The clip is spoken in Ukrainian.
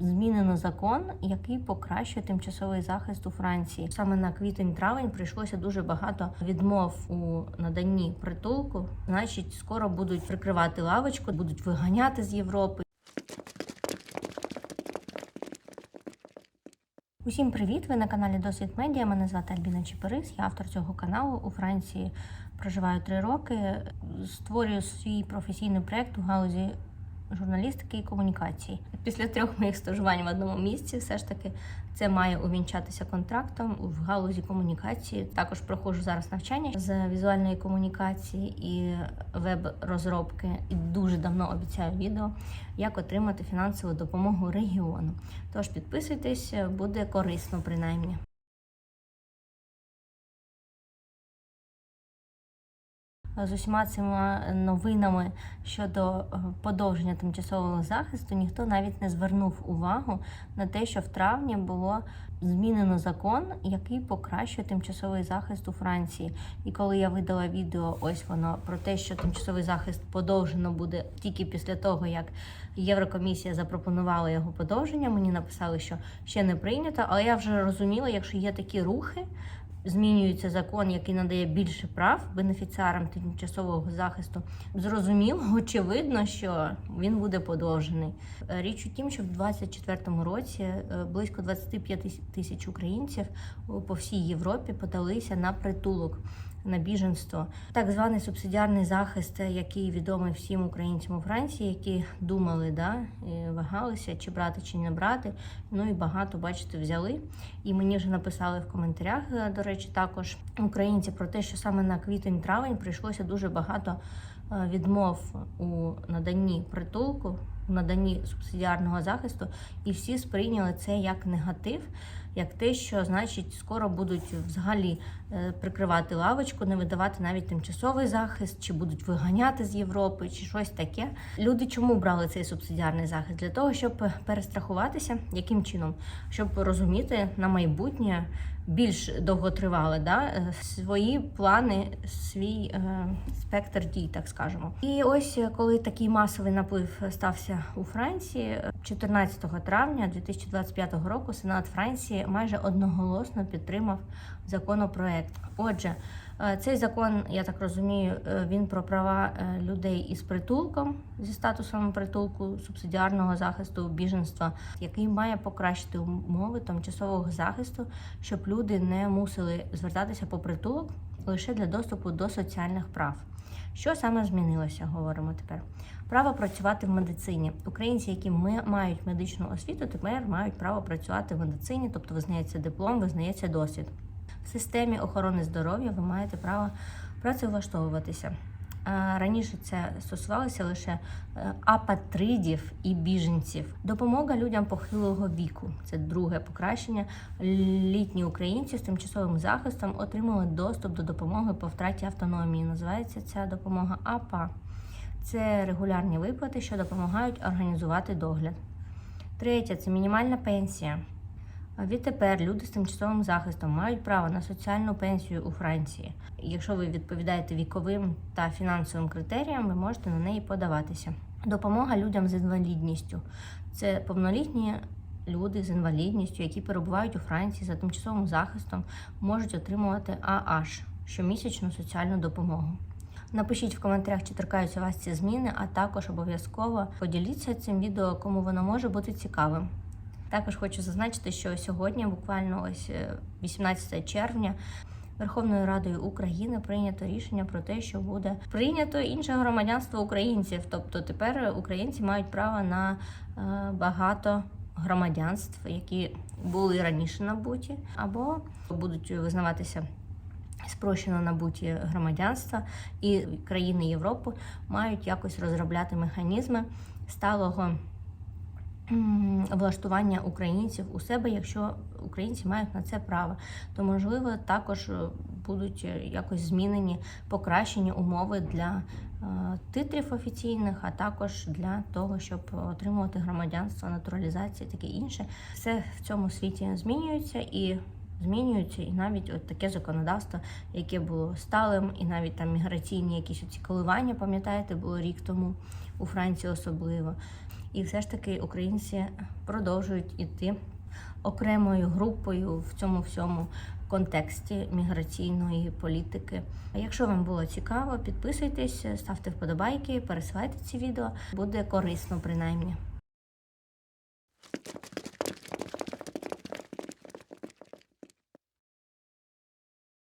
змінено закон, який покращує тимчасовий захист у Франції. Саме на квітень-травень прийшлося дуже багато відмов у наданні притулку. Значить, скоро будуть прикривати лавочку, будуть виганяти з Європи. Усім привіт! Ви на каналі Досвід Медіа. Мене звати Альбіна Чепирис, я автор цього каналу. У Франції проживаю три роки. Створюю свій професійний проєкт у галузі журналістики і комунікації. Після трьох моїх стажувань в одному місці, все ж таки, це має увінчатися контрактом в галузі комунікації. Також проходжу зараз навчання з візуальної комунікації і веб-розробки. І дуже давно обіцяю відео, як отримати фінансову допомогу регіону. Тож підписуйтесь, буде корисно принаймні. З усіма цими новинами щодо е, подовження тимчасового захисту ніхто навіть не звернув увагу на те, що в травні було змінено закон, який покращує тимчасовий захист у Франції. І коли я видала відео, ось воно про те, що тимчасовий захист подовжено буде тільки після того, як Єврокомісія запропонувала його подовження. Мені написали, що ще не прийнято, але я вже розуміла, якщо є такі рухи змінюється закон, який надає більше прав бенефіціарам тимчасового захисту. Зрозуміло, очевидно, що він буде подовжений. Річ у тім, що в 2024 році е, близько 25 тисяч українців по всій Європі подалися на притулок. На біженство, так званий субсидіарний захист, який відомий всім українцям у Франції, які думали, да вагалися, чи брати, чи не брати. Ну і багато, бачите, взяли. І мені вже написали в коментарях, е, до речі, також українці про те, що саме на квітень-травень прийшлося дуже багато е, відмов у наданні притулку, у наданні субсидіарного захисту, і всі сприйняли це як негатив, як те, що значить скоро будуть взагалі е, прикривати лавочку, не видавати навіть тимчасовий захист, чи будуть виганяти з Європи, чи щось таке. Люди чому брали цей субсидіарний захист? Для того, щоб перестрахуватися, яким чином, щоб розуміти на майбутнє більш довготривале, да, е, свої плани, свій е, спектр дій, так скажемо. І ось е, коли такий масовий наплив стався у Франції, 14 травня 2025 року Сенат Франції майже одноголосно підтримав законопроект. Отже, цей закон, я так розумію, він про права людей із притулком зі статусом притулку субсидіарного захисту біженства, який має покращити умови тимчасового захисту, щоб люди не мусили звертатися по притулок лише для доступу до соціальних прав. Що саме змінилося? Говоримо тепер. Право працювати в медицині. Українці, які мають медичну освіту, тепер мають право працювати в медицині, тобто визнається диплом, визнається досвід. В системі охорони здоров'я ви маєте право працевлаштовуватися. Раніше це стосувалося лише е, апатридів і біженців. Допомога людям похилого віку. Це друге покращення. Літні українці з тимчасовим захистом отримали доступ до допомоги по втраті автономії. Називається ця допомога АПА. Це регулярні виплати, що допомагають організувати догляд. Третє це мінімальна пенсія. Відтепер люди з тимчасовим захистом мають право на соціальну пенсію у Франції. Якщо ви відповідаєте віковим та фінансовим критеріям, ви можете на неї подаватися. Допомога людям з інвалідністю це повнолітні люди з інвалідністю, які перебувають у Франції за тимчасовим захистом, можуть отримувати ААШ щомісячну соціальну допомогу. Напишіть в коментарях, чи торкаються вас ці зміни, а також обов'язково поділіться цим відео, кому воно може бути цікавим. Також хочу зазначити, що сьогодні, буквально ось 18 е, червня, Верховною Радою України прийнято рішення про те, що буде прийнято інше громадянство українців. Тобто тепер українці мають право на е, багато громадянств, які були раніше набуті, або будуть визнаватися. Спрощено набуті громадянства і країни Європи мають якось розробляти механізми сталого влаштування українців у себе, якщо українці мають на це право, то можливо також е, будуть е, якось змінені покращені умови для е, титрів офіційних, а також для того, щоб отримувати громадянство, натуралізації, таке інше. Все в цьому світі змінюється і. Змінюються і навіть от таке законодавство, яке було сталим, і навіть там міграційні якісь оці коливання, пам'ятаєте, було рік тому у Франції особливо. І все ж таки українці продовжують іти окремою групою в цьому всьому контексті міграційної політики. Якщо вам було цікаво, підписуйтесь, ставте вподобайки, пересилайте ці відео, буде корисно принаймні.